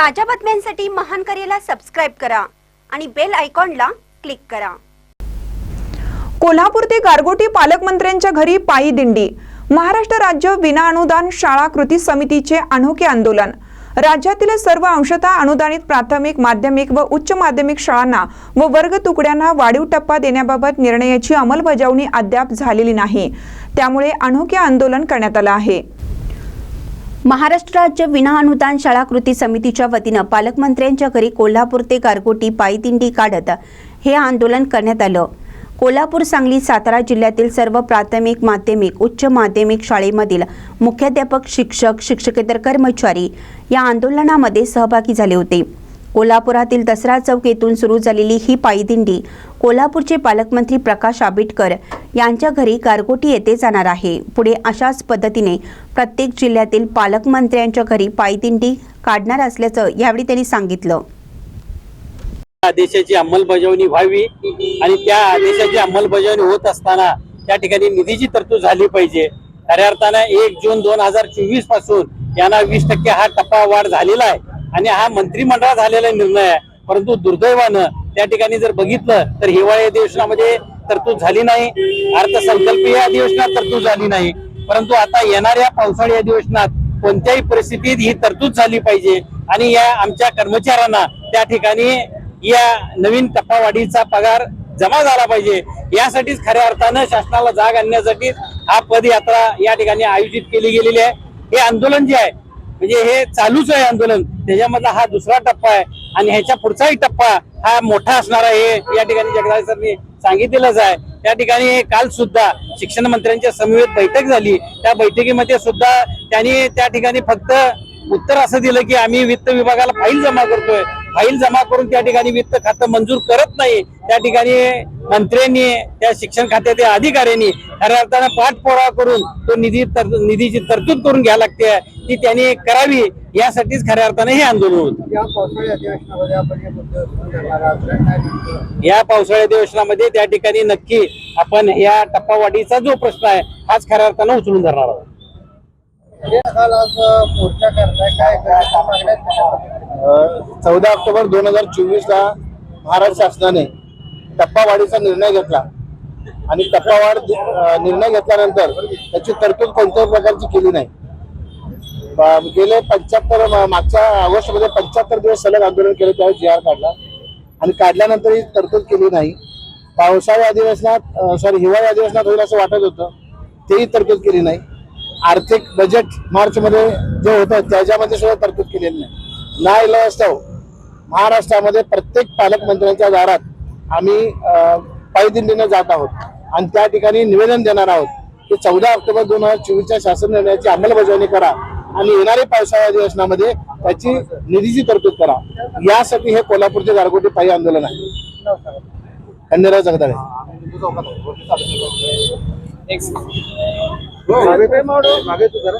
ताज्या बातम्यांसाठी महान करेला सबस्क्राईब करा आणि बेल आयकॉनला क्लिक करा. कोल्हापूर ते गारगोटी पालकमंत्र्यांच्या घरी पायी दिंडी. महाराष्ट्र राज्य विना अनुदान शाळा कृती समितीचे अनोखे आंदोलन. राज्यातील सर्व अंशतः अनुदानित प्राथमिक माध्यमिक व उच्च माध्यमिक शाळांना व वर्ग तुकड्यांना वाढीव टप्पा देण्याबाबत निर्णयाची अंमलबजावणी अद्याप झालेली नाही. त्यामुळे अनोखे आंदोलन करण्यात आलं आहे. महाराष्ट्र राज्य विना अनुदान शाळा कृती समितीच्या वतीनं पालकमंत्र्यांच्या घरी कोल्हापूर ते गारगोटी पायदिंडी काढत हे आंदोलन करण्यात आलं. कोल्हापूर सांगली सातारा जिल्ह्यातील सर्व प्राथमिक माध्यमिक उच्च माध्यमिक शाळेमधील मुख्याध्यापक शिक्षक शिक्षकेतर कर्मचारी या आंदोलनामध्ये सहभागी झाले होते. कोल्हापुरातील दसरा चौक येथून सुरू झालेली ही पायदिंडी कोल्हापूरचे पालकमंत्री प्रकाश आंबेडकर यांच्या घरी गारगोटी येथे जाणार आहे. पुढे अशाच पद्धतीने प्रत्येक जिल्ह्यातील पालकमंत्र्यांच्या घरी पायदिंडी काढणार असल्याचं यावेळी त्यांनी सांगितलं. आदेशाची अंमलबजावणी व्हावी आणि त्या आदेशाची अंमलबजावणी होत असताना त्या ठिकाणी निधीची तरतूद झाली पाहिजे. खऱ्या अर्थानं एक जून दोन हजार चोवीसपासून यांना वीस टक्के हा टप्पा वाढ झालेला आहे. आणि हा मंत्रिमंडळात झालेला निर्णय आहे. परंतु दुर्दैवानं त्या ठिकाणी जर बघितलं तर हिवाळी अधिवेशनामध्ये तरतूद झाली नाही. अर्थसंकल्पीय अधिवेशनात तरतूद झाली नाही. परंतु आता येणाऱ्या पावसाळी अधिवेशनात कोणत्याही परिस्थितीत ही तरतूद झाली पाहिजे. आणि या आमच्या कर्मचाऱ्यांना त्या ठिकाणी या नवीन टप्पावाढीचा पगार जमा झाला पाहिजे. यासाठीच खऱ्या अर्थानं शासनाला जाग आणण्यासाठी हा पदयात्रा या ठिकाणी आयोजित केली गेलेली आहे. हे आंदोलन जे आहे म्हणजे हे चालूच आहे आंदोलन. त्याच्यामधला हा दुसरा टप्पा आहे. आणि ह्याच्या पुढचाही टप्पा हा मोठा असणार आहे हे या ठिकाणी जगदाळे सरनी सांगितलेलंच आहे. त्या ठिकाणी काल सुद्धा शिक्षण मंत्र्यांच्या समवेत बैठक झाली. त्या बैठकीमध्ये सुद्धा त्यांनी त्या ठिकाणी फक्त उत्तर असं दिलं की आम्ही वित्त विभागाला फाईल जमा करतोय. फाईल जमा करून त्या ठिकाणी वित्त खातं मंजूर करत नाही त्या ठिकाणी मंत्र्यांनी त्या शिक्षण खात्याच्या अधिकाऱ्यांनी खऱ्या अर्थानं पाठपुरावा करून तो निधी तर, निधीची तरतूद करून घ्यावी लागते ती त्यांनी करावी यासाठीच खऱ्या अर्थानं हे आंदोलन होतं. या पावसाळी अधिवेशनामध्ये त्या ठिकाणी नक्की आपण या टप्पावाढीचा जो प्रश्न आहे हाच खऱ्या अर्थानं उचलून धरणार आहोत. चौदा ऑक्टोबर दोन हजार चोवीस ला महाराष्ट्र शासनाने टप्पावाढीचा निर्णय घेतला. आणि टप्पावाढ निर्णय घेतल्यानंतर त्याची तरतूद कोणत्याही प्रकारची केली नाही. गेले पंच्याहत्तर मागच्या ऑगस्टमध्ये पंच्याहत्तर दिवस सलग आंदोलन केलं त्यावेळी जी आर काढला. आणि काढल्यानंतर ही तरतूद केली नाही. पावसाळी अधिवेशनात सॉरी हिवाळी अधिवेशनात होईल असं वाटत होतं. तेही तरतूद केली नाही. आर्थिक बजेट मार्चमध्ये जे होतं त्याच्यामध्ये सुद्धा तरतूद केलेली नाही. ना इलास्ताव हो. महाराष्ट्रामध्ये प्रत्येक पालकमंत्र्यांच्या दारात आम्ही अं, जात आहोत. आणि त्या ठिकाणी निवेदन देणार आहोत की चौदा ऑक्टोबर दोन हजार चोवीसच्या शासन निर्णयाची अंमलबजावणी करा आणि येणाऱ्या पावसाळ्या अधिवेशनामध्ये त्याची निधीची तरतूद करा. यासाठी हे कोल्हापूरचे गारगोटी पायी आंदोलन आहे. खंडेराव जगदाळे. मागे तू जरा.